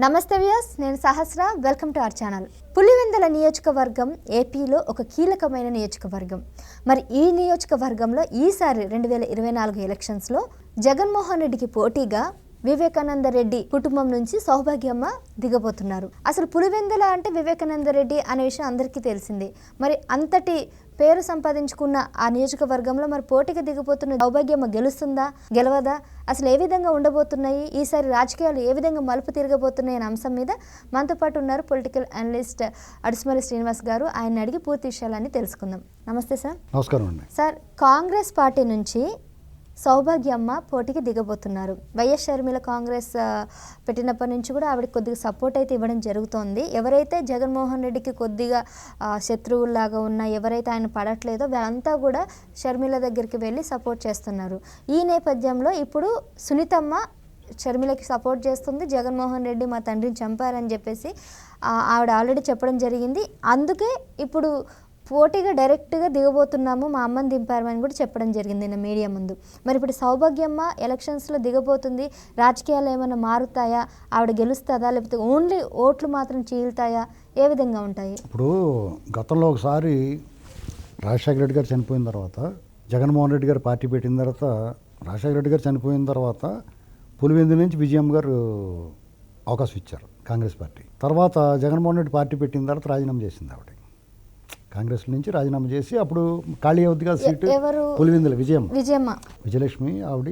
నమస్తే వ్యూస్ నేను Sahasra. Welcome to our channel. Pulivendula నియోజకవర్గం ఏపీలో ఒక కీలకమైన నియోజకవర్గం. మరి ఈ నియోజకవర్గంలో ఈసారి రెండు వేల ఇరవై నాలుగు ఎలక్షన్స్లో జగన్మోహన్ రెడ్డికి పోటీగా వివేకానంద రెడ్డి కుటుంబం నుంచి సౌభాగ్యమ్మ దిగబోతున్నారు. అసలు పులివెందుల అంటే వివేకానంద రెడ్డి అనే విషయం అందరికీ తెలిసింది. మరి అంతటి పేరు సంపాదించుకున్న ఆ నియోజకవర్గంలో మరి పోటీకి దిగిపోతున్న సౌభాగ్యమ్మ గెలుస్తుందా గెలవదా అసలు ఏ విధంగా ఉండబోతున్నాయి ఈసారి రాజకీయాలు ఏ విధంగా మలుపు తిరగబోతున్నాయి అనే అంశం మీద మనతో పాటు ఉన్నారు పొలిటికల్ అనలిస్ట్ అడిసిమల్లి శ్రీనివాస్ గారు. ఆయన అడిగి పూర్తి విషయాలన్నీ తెలుసుకుందాం. నమస్తే సార్. నమస్కారం సార్ కాంగ్రెస్ పార్టీ నుంచి సౌభాగ్యమ్మ పోటీకి దిగబోతున్నారు. వైఎస్ షర్మిల కాంగ్రెస్ పెట్టినప్పటి నుంచి కూడా ఆవిడ కొద్దిగా సపోర్ట్ అయితే ఇవ్వడం జరుగుతోంది. ఎవరైతే జగన్మోహన్ రెడ్డికి కొద్దిగా ఆ, శత్రువుల్లాగా ఉన్నా ఎవరైతే ఆయన పడట్లేదో వాళ్ళంతా కూడా షర్మిల దగ్గరికి వెళ్ళి సపోర్ట్ చేస్తున్నారు. ఈ నేపథ్యంలో ఇప్పుడు సునీతమ్మ షర్మిలకి సపోర్ట్ చేస్తుంది. జగన్మోహన్ రెడ్డి మా తండ్రిని చంపారని చెప్పేసి ఆవిడ ఆల్రెడీ చెప్పడం జరిగింది. అందుకే ఇప్పుడు పోటీగా డైరెక్ట్గా దిగబోతున్నాము మా అమ్మని దింపారని కూడా చెప్పడం జరిగింది నిన్న మీడియా ముందు. మరి ఇప్పుడు సౌభాగ్యమ్మ ఎలక్షన్స్లో దిగబోతుంది రాజకీయాలు ఏమైనా మారుతాయా? ఆవిడ గెలుస్తుందా? లేకపోతే ఓన్లీ ఓట్లు మాత్రం చీలుతాయా? ఏ విధంగా ఉంటాయి? ఇప్పుడు గతంలో ఒకసారి రాజశేఖర రెడ్డి గారు చనిపోయిన తర్వాత జగన్మోహన్ రెడ్డి గారు పార్టీ పెట్టిన తర్వాత రాజశేఖర రెడ్డి గారు చనిపోయిన తర్వాత పులివెందు నుంచి విజయమ్మ గారు అవకాశం ఇచ్చారు కాంగ్రెస్ పార్టీ. తర్వాత జగన్మోహన్ రెడ్డి పార్టీ పెట్టిన తర్వాత రాజీనామా చేసింది ఆవిడ కాంగ్రెస్ నుంచి రాజీనామా చేసి అప్పుడు ఖాళీ అవుద్ది కదా సీటు? పులివెందుల విజయమ్మ. విజయమ్మ. విజయలక్ష్మి ఆవిడ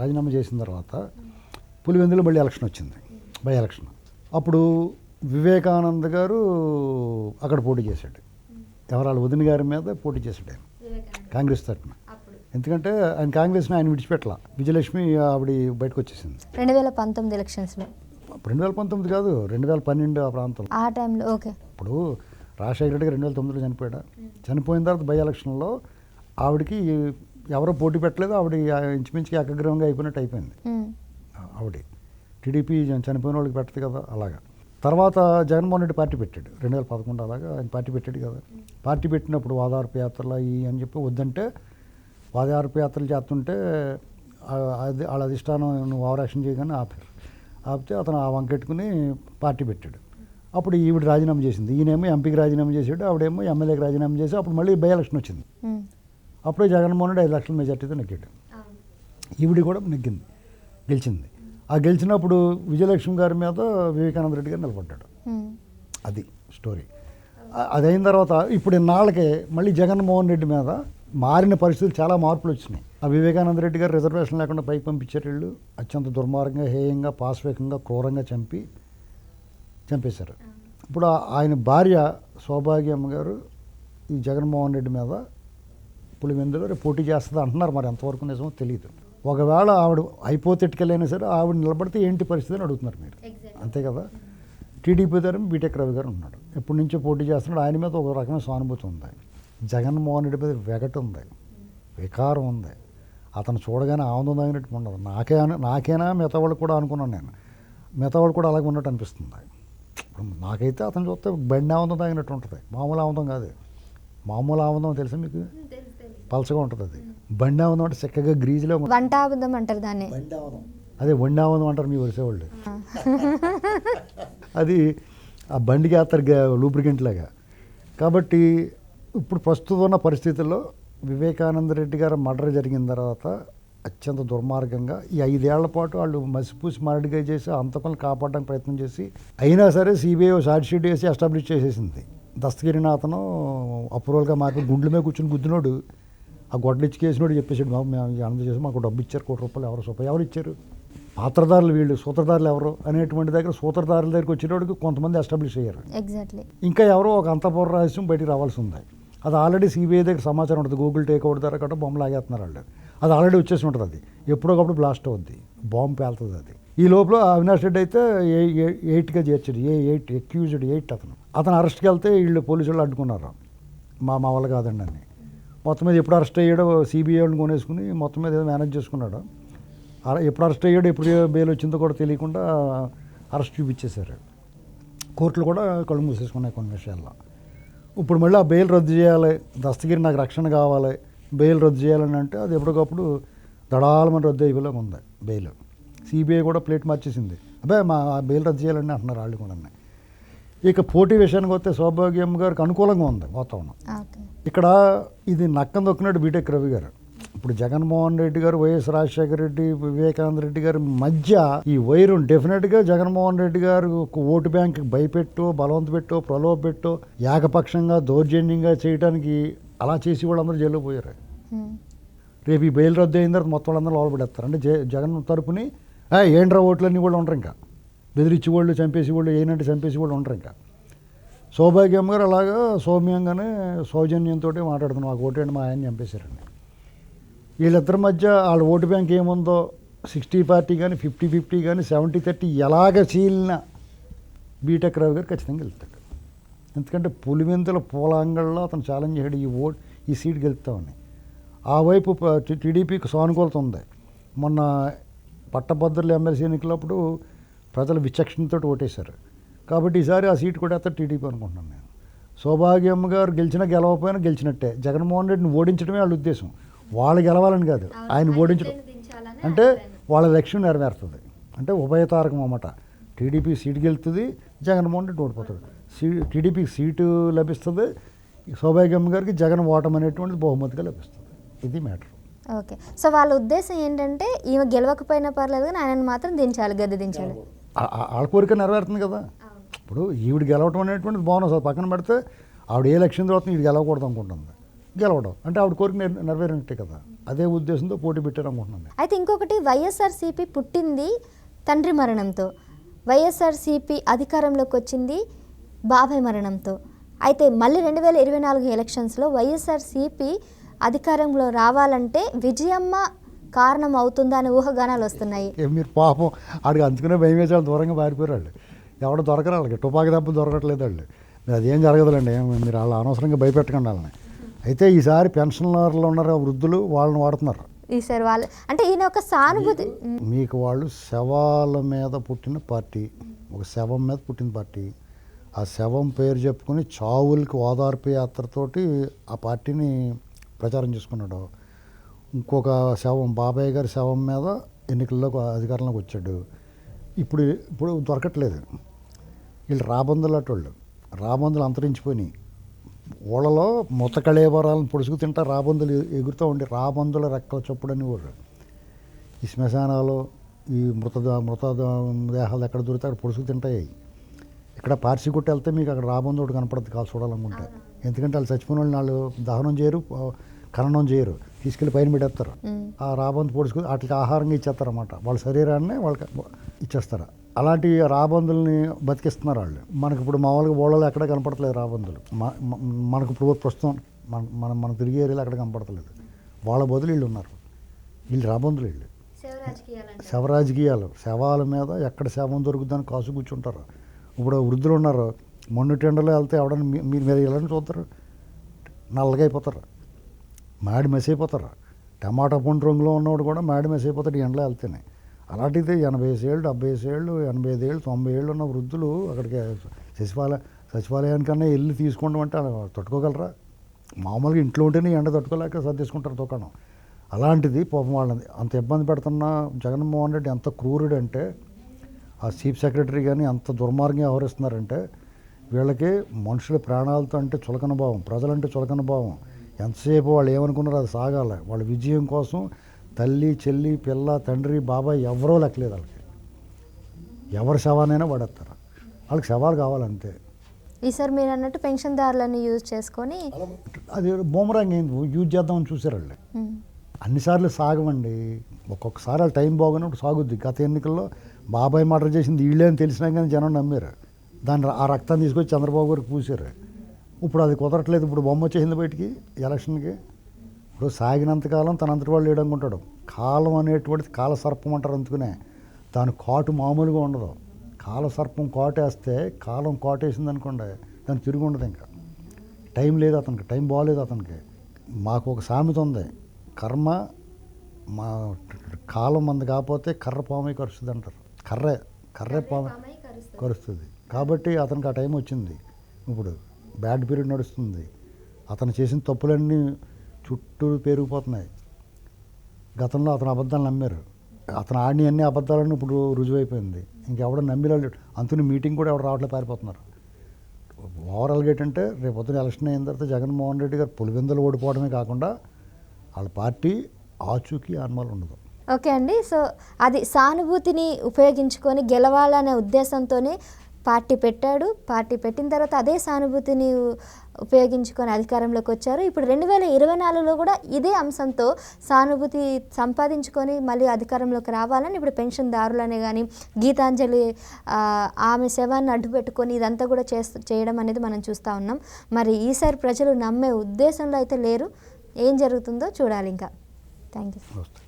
రాజీనామా చేసిన తర్వాత పులివెందులో మళ్ళీ ఎలక్షన్ వచ్చింది బై ఎలక్షన్. అప్పుడు వివేకానంద్ గారు అక్కడ పోటీ చేశాడు. ఎవరాలు వదిన గారి మీద పోటీ చేశాడు ఆయన కాంగ్రెస్ తరఫున. ఎందుకంటే ఆయన కాంగ్రెస్ని ఆయన విడిచిపెట్టల. విజయలక్ష్మి ఆవిడ బయటకు వచ్చేసింది. రెండు వేల పంతొమ్మిది ఎలక్షన్స్లో. రెండు వేల పంతొమ్మిది కాదు రెండు వేల పన్నెండు ఆ ప్రాంతంలో. ఆ టైంలో ఓకే. ఇప్పుడు రాజశేఖర రెడ్డి గారు రెండు వేల తొమ్మిదిలో చనిపోయాడు? చనిపోయిన తర్వాత బై ఎలక్షన్లో ఆవిడకి ఎవరో పోటీ పెట్టలేదు ఆవిడ ఇంచుమించుకి ఏకగ్రహంగా అయిపోయినట్టు అయిపోయింది. ఆవిడ. టీడీపీ చనిపోయిన వాళ్ళకి పెట్టదు కదా అలాగా. తర్వాత జగన్మోహన్ రెడ్డి పార్టీ పెట్టాడు. రెండు వేల పదకొండు అలాగా ఆయన పార్టీ పెట్టాడు కదా. పార్టీ పెట్టినప్పుడు వాదార్పు యాత్రలు అవి అని చెప్పి వద్దంటే వాదార్పు యాత్రలు చేస్తుంటే అది వాళ్ళ అధిష్టానం నువ్వు ఓవరాక్షన్ చేయగానే ఆపారు. ఆపితే అతను ఆ వంకెట్టుకుని పార్టీ పెట్టాడు. అప్పుడు ఈవిడ రాజీనామా చేసింది. ఈయనేమో ఎంపీకి రాజీనామా చేసాడు ఆవిడేమో ఎమ్మెల్యేకి రాజీనామా చేసి అప్పుడు మళ్ళీ బై ఎలక్షన్ వచ్చింది. అప్పుడే జగన్మోహన్ రెడ్డి ఐదు లక్షల మెజార్టీతో నెగ్గాడు. ఈవిడ కూడా నెగ్గింది గెలిచింది. ఆ గెలిచినప్పుడు విజయలక్ష్మి గారి మీద వివేకానంద రెడ్డి గారు నిలబడ్డాడు. అది స్టోరీ. ఆ- అది అయిన తర్వాత ఇప్పుడు ఇన్నాళ్ళకే మళ్ళీ జగన్మోహన్ రెడ్డి మీద మారిన పరిస్థితులు చాలా మార్పులు వచ్చినాయి. ఆ వివేకానంద రెడ్డి గారు రిజర్వేషన్ లేకుండా పైకి పంపించారు వీళ్ళు అత్యంత దుర్మార్గంగా హేయంగా పాశవికంగా క్రూరంగా చంపి చంపేశారు. ఇప్పుడు ఆయన భార్య సౌభాగ్యమ్మ గారు ఈ జగన్మోహన్ రెడ్డి మీద పులివెందులో రేపు పోటీ చేస్తుంది అంటున్నారు మరి ఎంతవరకు నిజమో తెలియదు ఒకవేళ ఆవిడ అయిపోతెట్టుకెళ్ళైనా సరే ఆవిడ నిలబడితే ఏంటి పరిస్థితి అని అడుగుతున్నారు మీరు. అంతే కదా? టీడీపీ తరం బీటెక్ రవి గారు ఉన్నాడు. ఎప్పటి నుంచో పోటీ చేస్తున్నాడు. ఆయన మీద ఒక రకమైన సానుభూతి ఉంది. జగన్మోహన్ రెడ్డి మీద వెగట ఉంది. వికారం ఉంది. అతను చూడగానే ఆనందం తాగినట్టు ఉండదు. నాకే నాకేనా మిగతా వాళ్ళు కూడా అనుకున్నాను నేను. మిగతా వాళ్ళు కూడా అలాగే ఉన్నట్టు అనిపిస్తుంది. ఇప్పుడు నాకైతే అతను చూస్తే బండి ఆనందం తాగినట్టు ఉంటుంది. మామూలు ఆనందం కాదు. మామూలు ఆనందం తెలుసా మీకు? పలసగా ఉంటుంది అది. బండి ఆనందం అంటే చక్కగా గ్రీజ్లో ఉంటుంది. వంట అబద్ధం అంటారు దాన్ని. అదే వండి ఆనందం అంటారు మీ వరిసే వాళ్ళు అది ఆ బండికి వేస్తారు లూబ్రికెంట్ లాగా. కాబట్టి ఇప్పుడు ప్రస్తుతం ఉన్న పరిస్థితుల్లో వివేకానంద రెడ్డి గారు మర్డర్ జరిగిన తర్వాత అత్యంత దుర్మార్గంగా ఈ ఐదేళ్ళ పాటు వాళ్ళు మసిపూసి మారడిగా చేసి అంతకులను కాపాడడానికి ప్రయత్నం చేసి అయినా సరే సిబిఐ షీట్ వేసి ఎస్టాబ్లిష్ చేసేసింది. దస్తగిరినాథను అప్రూవల్గా మార్పి గుండెల మీద కూర్చుని గుద్దినోడు ఆ గొడ్డలిచ్చి కేసినోడు చెప్పేసాడు బాబు మేము ఆనందం చేసి మాకు డబ్బు ఇచ్చారు కోటి రూపాయలు ఎవరు రూపాయలు ఎవరు ఇచ్చారు? పాత్రదారులు వీళ్ళు సూత్రధారులు ఎవరు అనేటువంటి దగ్గర సూత్రధారుల దగ్గరికి వచ్చేటోడికి కొంతమంది ఎస్టాబ్లిష్ అయ్యారు. ఎగ్జాక్ట్లీ ఇంకా ఎవరో ఒక అంతఃపుర రహస్యం బయటికి రావాల్సి ఉంది. అది ఆల్రెడీ సిబిఐ దగ్గర సమాచారం ఉంటుంది. గూగుల్ టేక్ అవుట్ ధర కట్ట బొమ్మలు ఆగేస్తున్నారు వాళ్ళు. అది ఆల్రెడీ వచ్చేసి ఉంటుంది అది. ఎప్పుడోకప్పుడు బ్లాస్ట్ అవుద్ది. బాంబు పేలుతుంది అది. ఈ లోపల అవినాష్ రెడ్డి అయితే ఏ ఏ- ఎయిట్గా చేర్చాడు. ఏ ఎయిట్ ఎక్యూజ్డ్ ఎయిట్ అతను. అతను అరెస్ట్కి వెళ్తే వీళ్ళు పోలీసు వాళ్ళు అడ్డుకున్నారు. మా మా వాళ్ళు కాదండి అని మొత్తం మీద ఎప్పుడు అరెస్ట్ అయ్యాడో సిబిఐ వాళ్ళని కొనేసుకుని మొత్తం మీద ఏదో మేనేజ్ చేసుకున్నాడు. ఎప్పుడు అరెస్ట్ అయ్యాడో ఎప్పుడు బెయిల్ వచ్చిందో కూడా తెలియకుండా అరెస్ట్ చూపించేశారు. కోర్టులు కూడా కళ్ళు మూసేసుకున్నాయి కొన్ని విషయాల్లో. ఇప్పుడు మళ్ళీ ఆ బెయిల్ రద్దు చేయాలి దస్తగిరి నాకు రక్షణ కావాలి బెయిల్ రద్దు చేయాలని అంటే అది ఎప్పటికప్పుడు దడాలమని రద్దు అయిపోయేలాగా ఉంది బెయిల్. సిబిఐ కూడా ప్లేట్ మార్చేసింది. అబ్బాయి మా బెయిల్ రద్దు చేయాలని అంటున్నారు వాళ్ళు కూడా ఇక పోటీ విషయానికి వస్తే సౌభాగ్యం గారికి అనుకూలంగా ఉంది వాతావరణం. ఇక్కడ ఇది నక్కం దొక్కినట్టు బీటెక్ రవి గారు. ఇప్పుడు జగన్మోహన్ రెడ్డి గారు వైఎస్ రాజశేఖర రెడ్డి వివేకానంద రెడ్డి గారి మధ్య ఈ వైరు డెఫినెట్గా జగన్మోహన్ రెడ్డి గారు ఒక ఓటు బ్యాంక్ భయపెట్టో బలవంత పెట్టో ప్రలోభ పెట్టో ఏకపక్షంగా దౌర్జన్యంగా చేయడానికి అలా చేసి వాళ్ళందరూ జైల్లో పోయారు. రేపు ఈ బెయిల్ రద్దు అయిన తర్వాత మొత్తం వాళ్ళందరూ లోపడేస్తారు అంటే జే- జగన్ తరపుని "ఆ, ఏంట్రా ఓట్లన్నీ కూడా ఉండరు ఇంకా. బెదిరించి వాళ్ళు చంపేసి వాళ్ళు ఏనంటే చంపేసి వాళ్ళు ఉండరు ఇంకా. సౌభాగ్యం గారు అలాగా సౌమ్యంగానే సౌజన్యంతో మాట్లాడుతున్నాం మాకు ఓటేండి మా ఆయన చంపేశారండి. వీళ్ళిద్దరి మధ్య వాళ్ళ ఓటు బ్యాంక్ ఏముందో సిక్స్టీ పార్టీ కానీ ఫిఫ్టీ ఫిఫ్టీ కానీ సెవెంటీ థర్టీ ఎలాగ చీలిన బీటెక్ రావు గారు ఖచ్చితంగా వెళ్తాడు ఎందుకంటే పులివెందుల పూలాంగల్లో అతను ఛాలెంజ్ చేయడు ఈ ఓట్ ఈ సీట్ గెలుస్తామని ఆ వైపు టీడీపీకి సానుకూలత ఉంది. మొన్న పట్టభద్రులు ఎమ్మెల్సీ ఎన్నికలప్పుడు ప్రజలు విచక్షణతో ఓటేశారు. కాబట్టి ఈసారి ఆ సీట్ కూడా అతను టీడీపీ అనుకుంటున్నాను నేను. సౌభాగ్యం గారు గెలిచినా గెలవకపోయినా గెలిచినట్టే. జగన్మోహన్ రెడ్డిని ఓడించడమే వాళ్ళ ఉద్దేశం. వాళ్ళు గెలవాలని కాదు. ఆయన ఓడించడం. అంటే వాళ్ళ లక్ష్యం నెరవేరుతుంది. అంటే ఉభయతారకం అన్నమాట. టీడీపీ సీటు గెలుతుంది జగన్మోహన్ రెడ్డి ఓడిపోతాడు. సీ టీడీపీకి సీటు లభిస్తుంది సౌభాగ్యం గారికి జగన్ ఓటం అనేటువంటిది బహుమతిగా లభిస్తుంది. ఇది మ్యాటర్. ఓకే. సో వాళ్ళ ఉద్దేశం ఏంటంటే ఈమె గెలవకపోయినా పర్లేదు కానీ ఆయనను మాత్రం దించాలి గద్దె దించాలి. వాళ్ళ కోరిక నెరవేరుతుంది కదా. ఇప్పుడు ఈవిడ గెలవటం అనేటువంటిది బోనస్. అది పక్కన పెడితే ఆవిడ ఏ లక్ష్యం తర్వాత ఈవిడ గెలవకూడదు అనుకుంటుంది. గెలవడం. అంటే ఆవిడ కోరిక నెర- నెరవేరినట్టే కదా. అదే ఉద్దేశంతో పోటీ పెట్టారు అనుకుంటున్నాను నేను. అయితే ఇంకొకటి వైఎస్ఆర్సీపీ పుట్టింది తండ్రి మరణంతో. వైఎస్ఆర్సీపీ అధికారంలోకి వచ్చింది బాబాయ్ మరణంతో. అయితే మళ్ళీ రెండు వేల ఇరవై నాలుగు ఎలక్షన్స్లో వైఎస్ఆర్సీపీ అధికారంలో రావాలంటే విజయమ్మ కారణం అవుతుందా అనే ఊహగానాలు వస్తున్నాయి. మీరు పాపం ఆడికి అందుకునే భయం వేసి వాళ్ళు దూరంగా పారిపోయారు వాళ్ళు. ఎవడ దొరకరు వాళ్ళకి. తుపాకి దెబ్బ దొరకట్లేదు వాళ్ళు. అదేం జరగదులేండి. మీరు వాళ్ళు అనవసరంగా భయపెట్టకండి వాళ్ళని. అయితే ఈసారి పెన్షనర్లు ఉన్నారు వృద్ధులు వాళ్ళని వాడుతున్నారు. ఈసారి వాళ్ళు అంటే ఈయన ఒక సానుభూతి. మీకు వాళ్ళు శవాల మీద పుట్టిన పార్టీ ఒక శవం మీద పుట్టిన పార్టీ. ఆ శవం పేరు చెప్పుకొని చావులకి ఓదార్పు యాత్రతోటి ఆ పార్టీని ప్రచారం చేసుకున్నాడు. ఇంకొక శవం బాబాయ్ గారి శవం మీద ఎన్నికల్లో అధికారంలోకి వచ్చాడు. ఇప్పుడు ఇప్పుడు దొరకట్లేదు. వీళ్ళు రాబందులు అటోళ్ళు రాబందులు అంతరించిపోయినాయి. ఊళ్ళలో ముత కళేబరాలను పొడుచుకు తింటా రాబందులు ఎగురుతూ ఉండి రాబందుల రెక్కల చొప్పుడని ఊరు. ఈ శ్మశానాలు ఈ మృత మృత దేహాలు ఎక్కడ దొరికితే అక్కడ పొడుచుకు తింటాయి ఇక్కడ పార్సీ కొట్టి వెళ్తే మీకు అక్కడ రాబందు ఒకటి కనపడుతుంది కాదు చూడాలనుకుంటే. ఎందుకంటే వాళ్ళు చచ్చిపోయిన వాళ్ళు వాళ్ళు దహనం చేయరు ఖననం చేయరు. తీసుకెళ్ళి పైన పెట్టేస్తారు. ఆ రాబందు పొడుచుకుని వాటికి ఆహారంగా ఇచ్చేస్తారు అనమాట వాళ్ళ శరీరాన్ని వాళ్ళకి ఇచ్చేస్తారు. అలాంటి రాబందుల్ని బతికిస్తున్నారు వాళ్ళు. మనకి ఇప్పుడు మామూలుగా ఓళ్ళలో ఎక్కడ కనపడట్లేదు రాబందులు. మనకు ఇప్పుడు ప్రస్తుతం మన మనం మనం తిరిగే ఏరియాలో ఎక్కడ కనపడట్లేదు వాళ్ళ బదులు వీళ్ళు ఉన్నారు. వీళ్ళు రాబందులు వీళ్ళు. శవ రాజకీయాలు శవాల మీద ఎక్కడ శవం దొరుకుతుందని కాసు కూర్చుంటారు. ఇప్పుడు వృద్ధులు ఉన్నారు. మొండు టెండలో వెళ్తే ఎవడన్నా మీ- మీరు మీరు వెళ్ళని చూస్తారు? నల్లగా అయిపోతారు. మాడి మెస్ అయిపోతారు. టమాటా పండు రంగులో ఉన్నవాడు కూడా మాడి మెస్ అయిపోతాడు ఎండలో వెళ్తేనే. అలాంటిది ఎనభై ఏళ్ళు డెబ్బై ఏళ్ళు ఎనభై ఐదు ఏళ్ళు తొంభై ఏళ్ళు ఉన్న వృద్ధులు అక్కడికి సచివాలయ సచివాలయానికన్నా వెళ్ళి తీసుకోవడం అంటే తట్టుకోగలరా? మామూలుగా ఇంట్లో ఉంటేనే ఎండ తట్టుకోలేక సర్దేసుకుంటారు దుకాణం. అలాంటిది పాపం వాళ్ళని అంత ఇబ్బంది పెడుతున్న జగన్మోహన్ రెడ్డి ఎంత క్రూరుడు అంటే ఆ చీఫ్ సెక్రటరీ కానీ అంత దుర్మార్గంగా వ్యవహరిస్తున్నారంటే వీళ్ళకి మనుషుల ప్రాణాలతో అంటే చులకన భావం ప్రజలంటే చులకన భావం. ఎంతసేపు వాళ్ళు ఏమనుకున్నారో అది సాగాలి. వాళ్ళ విజయం కోసం తల్లి చెల్లి పిల్ల తండ్రి బాబాయ్ ఎవరో లెక్కలేదు వాళ్ళకి. ఎవరి శవానైనా పడేస్తారు. వాళ్ళకి శవాలు కావాలంతే. ఈసారి మీరు అన్నట్టు పెన్షన్దారులను యూజ్ చేసుకొని అది బూమరాంగ్ యూజ్ చేద్దామని చూసారు వాళ్ళు. అన్నిసార్లు సాగమండి ఒక్కొక్కసారి వాళ్ళ టైం బాగున్నప్పుడు సాగుద్ది. గత ఎన్నికల్లో బాబాయ్ మర్డర్ చేసింది వీళ్ళే అని తెలిసినా కానీ జనం నమ్మారు. దాన్ని ఆ రక్తాన్ని తీసుకొచ్చి చంద్రబాబు గారికి పూసారు. ఇప్పుడు అది కుదరట్లేదు. ఇప్పుడు బొమ్మ వచ్చేసింది బయటికి ఎలక్షన్కి. ఇప్పుడు సాగినంతకాలం తన అంతటి వాళ్ళు లేడనుకుంటాడు కాలం అనేటువంటిది కాల సర్పం అంటారు అందుకునే. దాని కాటు మామూలుగా ఉండదు. కాల సర్పం కాటేస్తే కాలం కాటేసింది అనుకోండి దానికి తిరిగి ఉండదు ఇంకా. టైం లేదు అతనికి టైం బాగాలేదు అతనికి. మాకు ఒక సామెత ఉంది. కర్మ మా కాలం మంది కాకపోతే కర్ర పామై కరుస్తుంది అంటారు. కర్రే కర్రే పాము కరుస్తుంది. కాబట్టి అతనికి ఆ టైం వచ్చింది. ఇప్పుడు బ్యాడ్ పీరియడ్ నడుస్తుంది. అతను చేసిన తప్పులన్నీ చుట్టూ పెరిగిపోతున్నాయి గతంలో అతను అబద్ధాలు నమ్మారు. అతను ఆడిన అన్ని అబద్ధాలను ఇప్పుడు రుజువైపోయింది. ఇంకెవడ నమ్మిలో అంతుని మీటింగ్ కూడా ఎవరు రావట్లే పారిపోతున్నారు. ఓవరాల్గా ఏంటంటే రేపు పొద్దున ఎలక్షన్ అయిన తర్వాత జగన్మోహన్ రెడ్డి గారు పులివెందులు ఓడిపోవడమే కాకుండా వాళ్ళ పార్టీ ఆచూకీ ఆన్మాలు ఉండదు. ఓకే అండి. సో అది సానుభూతిని ఉపయోగించుకొని గెలవాలనే ఉద్దేశంతోనే పార్టీ పెట్టాడు. పార్టీ పెట్టిన తర్వాత అదే సానుభూతిని ఉపయోగించుకొని అధికారంలోకి వచ్చారు. ఇప్పుడు రెండు వేల ఇరవై నాలుగులో కూడా ఇదే అంశంతో సానుభూతి సంపాదించుకొని మళ్ళీ అధికారంలోకి రావాలని ఇప్పుడు పెన్షన్దారులనే కానీ గీతాంజలి ఆమె శవాన్ని అడ్డు పెట్టుకొని ఇదంతా కూడా చేస్తూ చేయడం అనేది మనం చూస్తూ ఉన్నాం. మరి ఈసారి ప్రజలు నమ్మే ఉద్దేశంలో అయితే లేరు. ఏం జరుగుతుందో చూడాలి ఇంకా థ్యాంక్ యూ